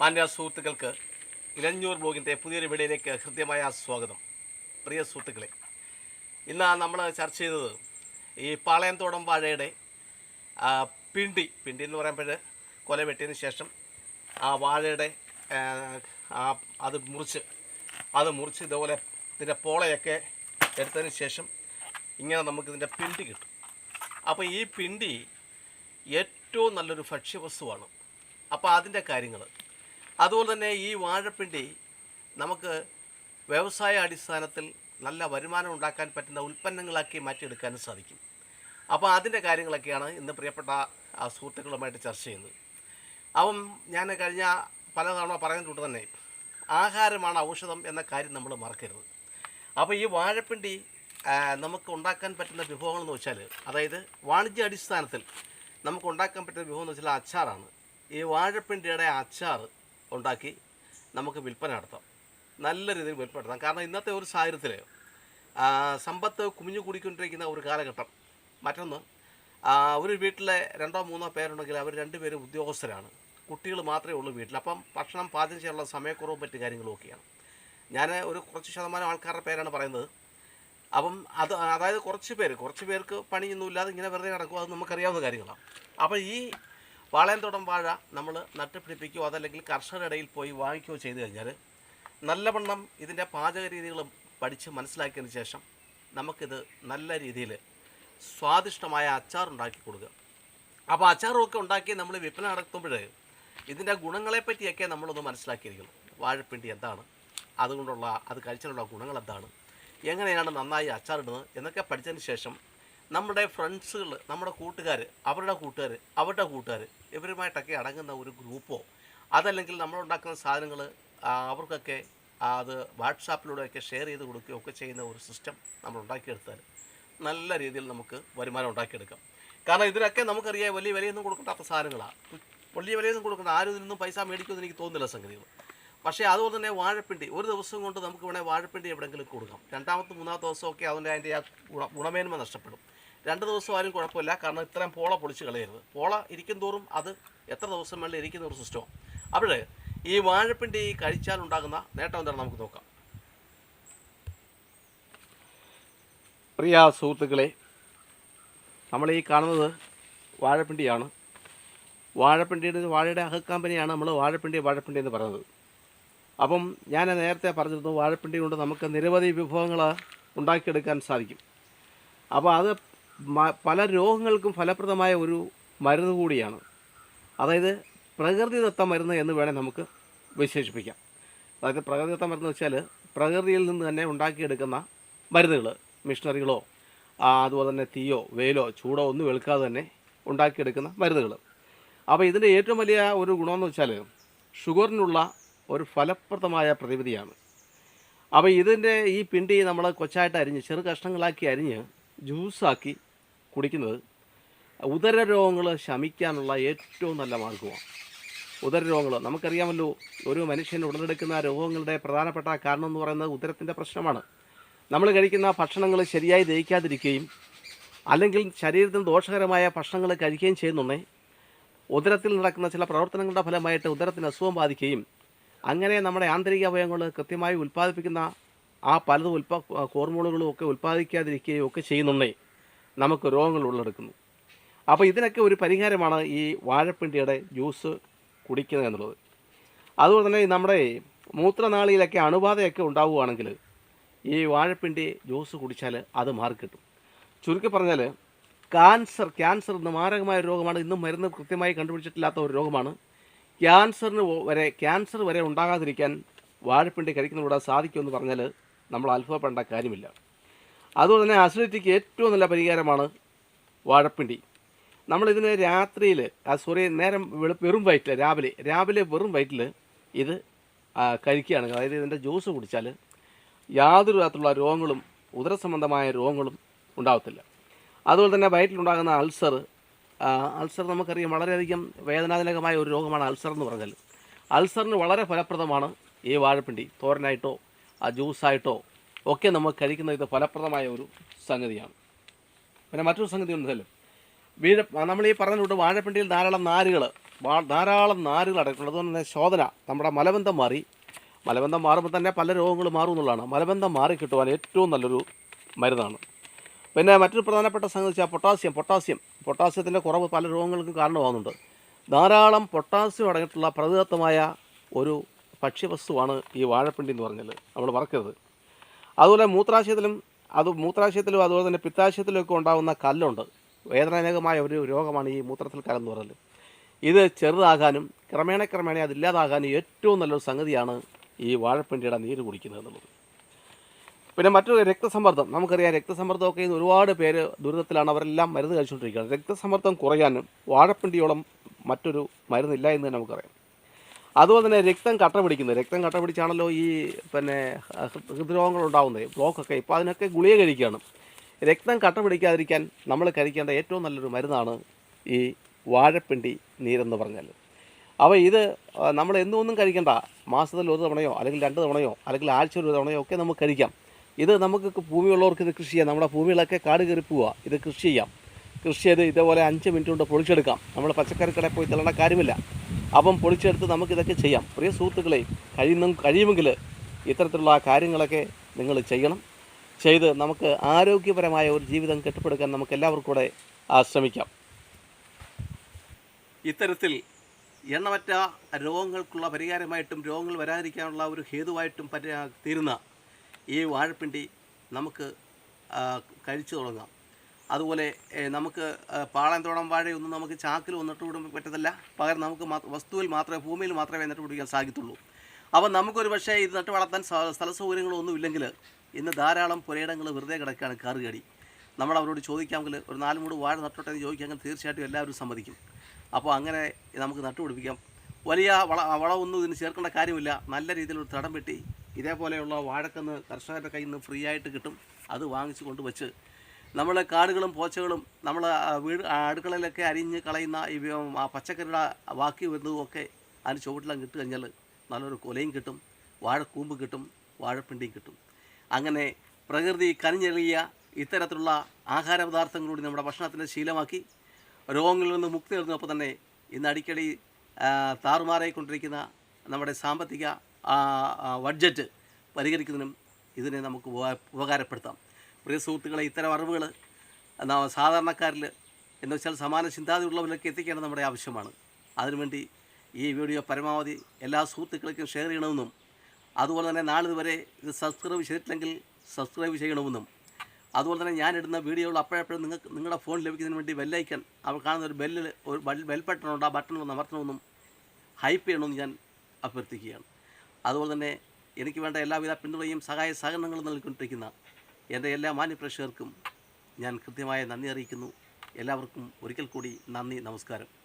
മാന്യ സുഹൃത്തുക്കൾക്ക് ഇലഞ്ഞൂർ ബ്ലോഗിന്റെ പുതിയൊരു വീഡിയോയിലേക്ക് ഹൃദ്യമായ സ്വാഗതം. പ്രിയ സുഹൃത്തുക്കളെ ഇന്ന് നമ്മൾ ചർച്ച ചെയ്തത് ഈ പാളയംതോടം വാഴയുടെ പിണ്ടി പിണ്ടി എന്ന് പറയുമ്പോൾ കൊല വെട്ടിയതിന് ശേഷം ആ വാഴയുടെ അത് മുറിച്ച് അത് മുറിച്ച് ഇതുപോലെ ഇതിന്റെ പോളയൊക്കെ എടുത്തതിന് ശേഷം ഇങ്ങനെ നമുക്കിതിന്റെ പിണ്ടി കിട്ടും. അപ്പോൾ ഈ പിണ്ടി ഏറ്റവും നല്ലൊരു ഭക്ഷ്യവസ്തുവാണ്. അപ്പോൾ അതിന്റെ കാര്യങ്ങൾ അതുപോലെ തന്നെ ഈ വാഴപ്പിണ്ടി നമുക്ക് വ്യവസായ അടിസ്ഥാനത്തിൽ നല്ല വരുമാനം ഉണ്ടാക്കാൻ പറ്റുന്ന ഉൽപ്പന്നങ്ങളാക്കി മാറ്റിയെടുക്കാനും സാധിക്കും. അപ്പോൾ അതിന്റെ കാര്യങ്ങളൊക്കെയാണ് ഇന്ന് പ്രിയപ്പെട്ട ആ സുഹൃത്തുക്കളുമായിട്ട് ചർച്ച ചെയ്യുന്നത്. അപ്പം ഞാൻ കഴിഞ്ഞ പല തവണ പറയുന്നതുകൊണ്ട് തന്നെ ആഹാരമാണ് ഔഷധം എന്ന കാര്യം നമ്മൾ മറക്കരുത്. അപ്പോൾ ഈ വാഴപ്പിണ്ടി നമുക്ക് ഉണ്ടാക്കാൻ പറ്റുന്ന വിഭവങ്ങൾ എന്ന് വെച്ചാൽ അതായത് വാണിജ്യ അടിസ്ഥാനത്തിൽ നമുക്ക് ഉണ്ടാക്കാൻ പറ്റുന്ന വിഭവം എന്ന് വെച്ചാൽ അച്ചാറാണ്. ഈ വാഴപ്പിണ്ടിയുടെ അച്ചാർ ഉണ്ടാക്കി നമുക്ക് വിൽപ്പന നടത്താം. നല്ല രീതിയിൽ വിൽപ്പന നടത്താം. കാരണം ഇന്നത്തെ ഒരു സാഹചര്യത്തിൽ സമ്പത്ത് കുമിഞ്ഞു കൂടിക്കൊണ്ടിരിക്കുന്ന ഒരു കാലഘട്ടം. മറ്റൊന്ന് ഒരു വീട്ടിലെ രണ്ടോ മൂന്നോ പേരുണ്ടെങ്കിൽ അവർ രണ്ടുപേരും ഉദ്യോഗസ്ഥരാണ്. കുട്ടികൾ മാത്രമേ ഉള്ളൂ വീട്ടിൽ. അപ്പം ഭക്ഷണം പാചകം ചെയ്യാനുള്ള സമയക്കുറവും മറ്റു കാര്യങ്ങളും ഒക്കെയാണ്. ഞാൻ ഒരു കുറച്ച് ശതമാനം ആൾക്കാരുടെ പേരാണ് പറയുന്നത്. അപ്പം അത് അതായത് കുറച്ച് പേര് കുറച്ച് പേർക്ക് പണിയൊന്നുമില്ലാതെ ഇങ്ങനെ വെറുതെ നടക്കും അത് നമുക്കറിയാവുന്ന കാര്യങ്ങളാണ്. അപ്പോൾ ഈ വാളയംതോടം വാഴ നമ്മൾ നട്ടുപിടിപ്പിക്കുകയോ അതല്ലെങ്കിൽ കർഷകരുടെ ഇടയിൽ പോയി വാങ്ങിക്കുകയോ ചെയ്തു കഴിഞ്ഞാൽ നല്ലവണ്ണം ഇതിന്റെ പാചക രീതികളും പഠിച്ച് മനസ്സിലാക്കിയതിന് ശേഷം നമുക്കിത് നല്ല രീതിയിൽ സ്വാദിഷ്ടമായ അച്ചാർ ഉണ്ടാക്കി കൊടുക്കുക. അപ്പോൾ അച്ചാറുമൊക്കെ ഉണ്ടാക്കി നമ്മൾ വിൽപ്പന നടത്തുമ്പോൾ ഇതിന്റെ ഗുണങ്ങളെപ്പറ്റിയൊക്കെ നമ്മളൊന്ന് മനസ്സിലാക്കിയിരിക്കണം. വാഴപ്പിണ്ടി എന്താണ്? അതുകൊണ്ടുള്ള അത് കഴിച്ചാലുള്ള ഗുണങ്ങൾ എന്താണ് എങ്ങനെയാണ് നന്നായി അച്ചാറിടുന്നത്? എന്നൊക്കെ പഠിച്ചതിന് ശേഷം നമ്മുടെ ഫ്രണ്ട്സുകൾ നമ്മുടെ കൂട്ടുകാർ അവരുടെ കൂട്ടുകാർ അവരുടെ കൂട്ടുകാർ ഇവരുമായിട്ടൊക്കെ അടങ്ങുന്ന ഒരു ഗ്രൂപ്പോ അതല്ലെങ്കിൽ നമ്മളുണ്ടാക്കുന്ന സാധനങ്ങൾ അവർക്കൊക്കെ അത് വാട്സാപ്പിലൂടെയൊക്കെ ഷെയർ ചെയ്ത് കൊടുക്കുകയൊക്കെ ചെയ്യുന്ന ഒരു സിസ്റ്റം നമ്മൾ ഉണ്ടാക്കിയെടുത്താൽ നല്ല രീതിയിൽ നമുക്ക് വരുമാനം ഉണ്ടാക്കിയെടുക്കാം. കാരണം ഇതിനൊക്കെ നമുക്കറിയാം വലിയ വിലയൊന്നും കൊടുക്കേണ്ടാത്ത സാധനങ്ങളാണ് വലിയ വിലയൊന്നും കൊടുക്കുന്ന ആരും ഇതിനൊന്നും പൈസ മേടിക്കുമെന്ന് എനിക്ക് തോന്നുന്നില്ല സംഗതികൾ പക്ഷേ അതുപോലെ തന്നെ വാഴപ്പിണ്ടി. ഒരു ദിവസം കൊണ്ട് നമുക്ക് വേണേൽ വാഴപ്പിണ്ടി എവിടെയെങ്കിലും കൊടുക്കാം. രണ്ടാമത്തെ മൂന്നാമത്തെ ദിവസമൊക്കെ അതിന്റെ അതിന്റെ ആ ഗുണ ഗുണമേന്മ നഷ്ടപ്പെടും. രണ്ട് ദിവസം ആരും കുഴപ്പമില്ല. കാരണം ഇത്രയും പോള പൊളിച്ച് കളയരുത്. പോള ഇരിക്കും തോറും അത് എത്ര ദിവസം വേണ്ടി ഇരിക്കുന്ന ഒരു സിസ്റ്റം അപ്പോൾ ഈ വാഴപ്പിന്റെ ഈ കഴിച്ചാൽ ഉണ്ടാകുന്ന നേട്ടം എന്താണ് നമുക്ക് നോക്കാം. പ്രിയ സുഹൃത്തുക്കളെ നമ്മൾ ഈ കാണുന്നത് വാഴപ്പിണ്ടിയാണ്. വാഴപ്പിണ്ടിയുടെ വാഴയുടെ അഹക്കമ്പനിയാണ് നമ്മൾ വാഴപ്പിണ്ടി വാഴപ്പിണ്ടി എന്ന് പറയുന്നത്. അപ്പം ഞാൻ നേരത്തെ പറഞ്ഞിരുന്നു വാഴപ്പിണ്ടി കൊണ്ട് നമുക്ക് നിരവധി വിഭവങ്ങൾ ഉണ്ടാക്കിയെടുക്കാൻ സാധിക്കും. അപ്പോൾ അത് പല രോഗങ്ങൾക്കും ഫലപ്രദമായ ഒരു മരുന്ന് കൂടിയാണ്. അതായത് പ്രകൃതിദത്ത മരുന്ന് എന്ന് വേണേൽ നമുക്ക് വിശേഷിപ്പിക്കാം. അതായത് പ്രകൃതിദത്ത മരുന്ന് വെച്ചാൽ പ്രകൃതിയിൽ നിന്ന് തന്നെ ഉണ്ടാക്കിയെടുക്കുന്ന മരുന്നുകൾ മിഷണറികളോ അതുപോലെ തന്നെ തീയോ വെയിലോ ചൂടോ ഒന്നും വെളുക്കാതെ തന്നെ ഉണ്ടാക്കിയെടുക്കുന്ന മരുന്നുകൾ അപ്പോൾ ഇതിന്റെ ഏറ്റവും വലിയ ഒരു ഗുണമെന്ന് വെച്ചാൽ ഷുഗറിനുള്ള ഒരു ഫലപ്രദമായ പ്രതിവിധിയാണ്. അപ്പോൾ ഇതിന്റെ ഈ പിണ്ടി നമ്മൾ കൊച്ചായിട്ട് അരിഞ്ഞ് ചെറു കഷ്ണങ്ങളാക്കി അരിഞ്ഞ് ജ്യൂസാക്കി കുടിക്കുന്നത് ഉദര രോഗങ്ങൾ ശമിക്കാനുള്ള ഏറ്റവും നല്ല മാർഗമാണ്. ഉദര രോഗങ്ങൾ നമുക്കറിയാമല്ലോ ഒരു മനുഷ്യൻ ഉടലെടുക്കുന്ന രോഗങ്ങളുടെ പ്രധാനപ്പെട്ട കാരണം എന്ന് പറയുന്നത് ഉദരത്തിന്റെ പ്രശ്നമാണ്. നമ്മൾ കഴിക്കുന്ന ഭക്ഷണങ്ങൾ ശരിയായി ദഹിക്കാതിരിക്കുകയും അല്ലെങ്കിൽ ശരീരത്തിന് ദോഷകരമായ ഭക്ഷണങ്ങൾ കഴിക്കുകയും ചെയ്യുന്നുണ്ടെങ്കിൽ ഉദരത്തിൽ നടക്കുന്ന ചില പ്രവർത്തനങ്ങളുടെ ഫലമായിട്ട് ഉദരത്തിന് അസുഖം ബാധിക്കുകയും അങ്ങനെ നമ്മുടെ ആന്തരിക അവയവങ്ങൾ കൃത്യമായി ഉൽപ്പാദിപ്പിക്കുന്ന ആ പലതും ഉൽപ്പാ ഹോർമോണുകളും ഒക്കെ ഉൽപ്പാദിക്കാതിരിക്കുകയും ഒക്കെ ചെയ്യുന്നുണ്ടെങ്കിൽ നമുക്ക് രോഗങ്ങൾ ഉള്ളെടുക്കുന്നു. അപ്പോൾ ഇതിനൊക്കെ ഒരു പരിഹാരമാണ് ഈ വാഴപ്പിണ്ടിയുടെ ജ്യൂസ് കുടിക്കുന്നത് എന്നുള്ളത്. അതുപോലെ തന്നെ നമ്മുടെ മൂത്രനാളിയിലൊക്കെ അണുബാധയൊക്കെ ഉണ്ടാവുകയാണെങ്കിൽ ഈ വാഴപ്പിണ്ടി ജ്യൂസ് കുടിച്ചാൽ അത് മാറിക്കിട്ടും. ചുരുക്കി പറഞ്ഞാൽ ക്യാൻസർ ക്യാൻസർ എന്ന മാരകമായ രോഗമാണ് ഇന്നും മരുന്ന് കൃത്യമായി കണ്ടുപിടിച്ചിട്ടില്ലാത്ത ഒരു രോഗമാണ്. ക്യാൻസറിന് വരെ ക്യാൻസർ വരെ ഉണ്ടാകാതിരിക്കാൻ വാഴപ്പിണ്ടി കഴിക്കുന്നതിലൂടെ സാധിക്കുമെന്ന് പറഞ്ഞാൽ നമ്മൾ അത്ഭുതപ്പെടേണ്ട കാര്യമില്ല. അതുപോലെ തന്നെ അസിഡിറ്റിക്ക് ഏറ്റവും നല്ല പരിഹാരമാണ് വാഴപ്പിണ്ടി. നമ്മളിതിന് രാത്രിയിൽ സോറി നേരം വെറും വയറ്റിൽ രാവിലെ രാവിലെ വെറും വയറ്റിൽ ഇത് കഴിക്കുകയാണെങ്കിൽ അതായത് ഇതിന്റെ ജ്യൂസ് കുടിച്ചാൽ യാതൊരു തരത്തിലുള്ള രോഗങ്ങളും ഉദര സംബന്ധമായ രോഗങ്ങളും ഉണ്ടാകത്തില്ല അതുപോലെ തന്നെ വയറ്റിലുണ്ടാകുന്ന അൾസർ അൾസർ നമുക്കറിയാം വളരെയധികം വേദനാജനകമായ ഒരു രോഗമാണ് അൾസർ എന്ന് പറഞ്ഞാൽ അൾസറിന് വളരെ ഫലപ്രദമാണ് ഈ വാഴപ്പിണ്ടി. തോരനായിട്ടോ ആ ജ്യൂസായിട്ടോ ഒക്കെ നമ്മൾ കഴിക്കുന്ന ഇത് ഫലപ്രദമായ ഒരു സംഗതിയാണ്. പിന്നെ മറ്റൊരു സംഗതി ഉണ്ടല്ലോ. വീഴ നമ്മൾ ഈ പറഞ്ഞ വിട്ട് വാഴപ്പിണ്ടിയിൽ ധാരാളം നാരുകൾ ധാരാളം നാരുകൾ അടങ്ങിയിട്ടുണ്ട് അതുകൊണ്ട് തന്നെ ശോധന നമ്മുടെ മലബന്ധം മാറി. മലബന്ധം മാറുമ്പോൾ തന്നെ പല രോഗങ്ങളും മാറും എന്നുള്ളതാണ്. മലബന്ധം മാറി കിട്ടുവാൻ ഏറ്റവും നല്ലൊരു മരുന്നാണ്. പിന്നെ മറ്റൊരു പ്രധാനപ്പെട്ട സംഗതി വെച്ചാൽ പൊട്ടാസ്യം പൊട്ടാസ്യം. പൊട്ടാസ്യത്തിന്റെ കുറവ് പല രോഗങ്ങൾക്കും കാരണമാകുന്നുണ്ട്. ധാരാളം പൊട്ടാസ്യം അടങ്ങിയിട്ടുള്ള പ്രകൃതമായ ഒരു ഭക്ഷ്യവസ്തുവാണ് ഈ വാഴപ്പിണ്ടി എന്ന് പറഞ്ഞാൽ നമ്മൾ മറക്കരുത്. അതുപോലെ മൂത്രാശയത്തിലും അത് മൂത്രാശയത്തിലും അതുപോലെ തന്നെ പിത്താശയത്തിലും ഒക്കെ ഉണ്ടാകുന്ന കല്ലുണ്ട്. വേദനാജനകമായ ഒരു രോഗമാണ് ഈ മൂത്രത്തിൽ കല്ലെന്ന് പറയുന്നത്. ഇത് ചെറുതാകാനും ക്രമേണ ക്രമേണ അതില്ലാതാകാനും ഏറ്റവും നല്ലൊരു സംഗതിയാണ് ഈ വാഴപ്പിണ്ടിയുടെ നീര് കുടിക്കുന്നത് എന്നുള്ളത്. പിന്നെ മറ്റൊരു രക്തസമ്മർദ്ദം. നമുക്കറിയാം രക്തസമ്മർദ്ദമൊക്കെ ഒരുപാട് പേര് ദുരിതത്തിലാണ്. അവരെല്ലാം മരുന്ന് കഴിച്ചുകൊണ്ടിരിക്കുന്നത് രക്തസമ്മർദ്ദം കുറയാനും വാഴപ്പിണ്ടിയോളം മറ്റൊരു മരുന്നില്ല എന്ന് നമുക്കറിയാം. അതുപോലെ തന്നെ രക്തം കട്ട പിടിക്കുന്നത്. രക്തം കട്ട പിടിച്ചാണല്ലോ ഈ പിന്നെ ഹൃദ്രോഗങ്ങൾ ഉണ്ടാകുന്നത് ബ്ലോക്കൊക്കെ ഇപ്പോൾ അതിനൊക്കെ ഗുളിക കഴിക്കുകയാണ്. രക്തം കട്ട പിടിക്കാതിരിക്കാൻ നമ്മൾ കഴിക്കേണ്ട ഏറ്റവും നല്ലൊരു മരുന്നാണ് ഈ വാഴപ്പിണ്ടി നീരെന്ന് പറഞ്ഞാൽ. അപ്പോൾ ഇത് നമ്മൾ എന്നും കഴിക്കേണ്ട കഴിക്കണ്ട. മാസത്തിൽ ഒരു തവണയോ അല്ലെങ്കിൽ രണ്ട് തവണയോ അല്ലെങ്കിൽ ആഴ്ച ഒരു തവണയോ ഒക്കെ നമുക്ക് കഴിക്കാം. ഇത് നമുക്ക് ഭൂമിയുള്ളവർക്ക് ഇത് കൃഷി ചെയ്യാം. നമ്മുടെ ഭൂമികളൊക്കെ കാട് കയറി പോവുക. ഇത് കൃഷി ചെയ്യാം. കൃഷി ചെയ്ത് ഇതേപോലെ അഞ്ച് മിനിറ്റ് കൊണ്ട് പൊളിച്ചെടുക്കാം. നമ്മൾ പച്ചക്കറി കടയിൽ പോയി തള്ളേണ്ട കാര്യമില്ല. അപ്പം പൊളിച്ചെടുത്ത് നമുക്കിതൊക്കെ ചെയ്യാം. പ്രിയ സുഹൃത്തുക്കളെ കഴിയുന്ന കഴിയുമെങ്കിൽ ഇത്തരത്തിലുള്ള കാര്യങ്ങളൊക്കെ നിങ്ങൾ ചെയ്യണം. ചെയ്ത് നമുക്ക് ആരോഗ്യപരമായ ഒരു ജീവിതം കെട്ടിപ്പടുക്കാൻ നമുക്ക് എല്ലാവർക്കും കൂടെ ശ്രമിക്കാം ഇത്തരത്തിൽ എണ്ണമറ്റ രോഗങ്ങൾക്കുള്ള പരിഹാരമായിട്ടും രോഗങ്ങൾ വരാതിരിക്കാനുള്ള ഒരു ഹേതുവായിട്ടും പരി തീരുന്ന ഈ വാഴപ്പിണ്ടി നമുക്ക് കഴിച്ചു തുടങ്ങാം. അതുപോലെ നമുക്ക് പാളം തോടം വാഴയൊന്നും നമുക്ക് ചാക്കിൽ നട്ടുപിടിക്കാൻ പറ്റത്തില്ല. പകരം നമുക്ക് വസ്തുവിൽ മാത്രമേ ഭൂമിയിൽ മാത്രമേ നട്ടുപിടിക്കാൻ സാധിക്കത്തുള്ളൂ. അപ്പം നമുക്കൊരു പക്ഷേ ഇത് നട്ട് വളർത്താൻ സ്ഥല സൗകര്യങ്ങളൊന്നും ഇല്ലെങ്കിൽ ഇന്ന് ധാരാളം പുരയിടങ്ങൾ വെറുതെ കിടക്കുകയാണ് കാറുകടി നമ്മൾ അവരോട് ചോദിക്കാമെങ്കിൽ ഒരു നാല് മൂട് വാഴ നട്ടോട്ടെ എന്ന് ചോദിക്കാമെങ്കിൽ തീർച്ചയായിട്ടും എല്ലാവരും സമ്മതിക്കും. അപ്പോൾ അങ്ങനെ നമുക്ക് നട്ടുപിടിപ്പിക്കാം വലിയ വള വളമൊന്നും ഇതിന് ചേർക്കേണ്ട കാര്യമില്ല. നല്ല രീതിയിൽ ഒരു തടം വെട്ടി ഇതേപോലെയുള്ള വാഴക്കന്ന് കർഷകരുടെ കയ്യിൽ നിന്ന് ഫ്രീ ആയിട്ട് കിട്ടും. അത് വാങ്ങിച്ചു കൊണ്ട് വെച്ച് നമ്മൾ കാടുകളും പോച്ചകളും നമ്മൾ വീട് അടുക്കളയിലൊക്കെ അരിഞ്ഞ് കളയുന്ന ഈ പച്ചക്കറിയുടെ ബാക്കി വരുന്നതും ഒക്കെ അതിന് ചുവട്ടിലും കിട്ടു കഴിഞ്ഞാൽ നല്ലൊരു കൊലയും കിട്ടും വാഴക്കൂമ്പ് കിട്ടും വാഴപ്പിണ്ടിയും കിട്ടും. അങ്ങനെ പ്രകൃതി കനിഞ്ഞെളിയ ഇത്തരത്തിലുള്ള ആഹാര പദാർത്ഥങ്ങളൂടി നമ്മുടെ ഭക്ഷണത്തിന്റെ ശീലമാക്കി രോഗങ്ങളിൽ നിന്ന് മുക്തി നേടുന്നപ്പോൾ തന്നെ ഇന്ന് അടിക്കടി താറുമാറായിക്കൊണ്ടിരിക്കുന്ന നമ്മുടെ സാമ്പത്തിക ബഡ്ജറ്റ് പരിഹരിക്കുന്നതിനും ഇതിനെ നമുക്ക് ഉപകാ- ഉപകാരപ്പെടുത്താം. പ്രിയ സുഹൃത്തുക്കളെ ഇത്തരം അറിവുകൾ സാധാരണക്കാരിൽ എന്ന് വെച്ചാൽ സമാന ചിന്താതിയുള്ളവരിലേക്ക് എത്തിക്കേണ്ടത് നമ്മുടെ ആവശ്യമാണ്. അതിനുവേണ്ടി ഈ വീഡിയോ പരമാവധി എല്ലാ സുഹൃത്തുക്കൾക്കും ഷെയർ ചെയ്യണമെന്നും അതുപോലെ തന്നെ നാളിതുവരെ ഇത് സബ്സ്ക്രൈബ് ചെയ്തിട്ടില്ലെങ്കിൽ സബ്സ്ക്രൈബ് ചെയ്യണമെന്നും അതുപോലെ തന്നെ ഞാനിടുന്ന വീഡിയോകൾ അപ്പോഴപ്പോഴും നിങ്ങൾക്ക് നിങ്ങളുടെ ഫോൺ ലഭിക്കുന്നതിന് വേണ്ടി ബെല്ലൈക്കൺ അവർ കാണുന്ന ഒരു ബെല്ലിൽ ഒരു ബെൽ ഉണ്ട്. ആ ബട്ടൺ ഒന്ന് അമർത്തണമെന്നും ഹൈപ്പ് ചെയ്യണമെന്ന് ഞാൻ അഭ്യർത്ഥിക്കുകയാണ്. അതുപോലെ തന്നെ എനിക്ക് വേണ്ട എല്ലാവിധ പിന്തുണയും സഹായ സഹകരണങ്ങളും നൽകിക്കൊണ്ടിരിക്കുന്ന എന്റെ എല്ലാ മാന്യപ്രേക്ഷകർക്കും ഞാൻ കൃത്യമായ നന്ദി അറിയിക്കുന്നു. എല്ലാവർക്കും ഒരിക്കൽ കൂടി നന്ദി നമസ്കാരം.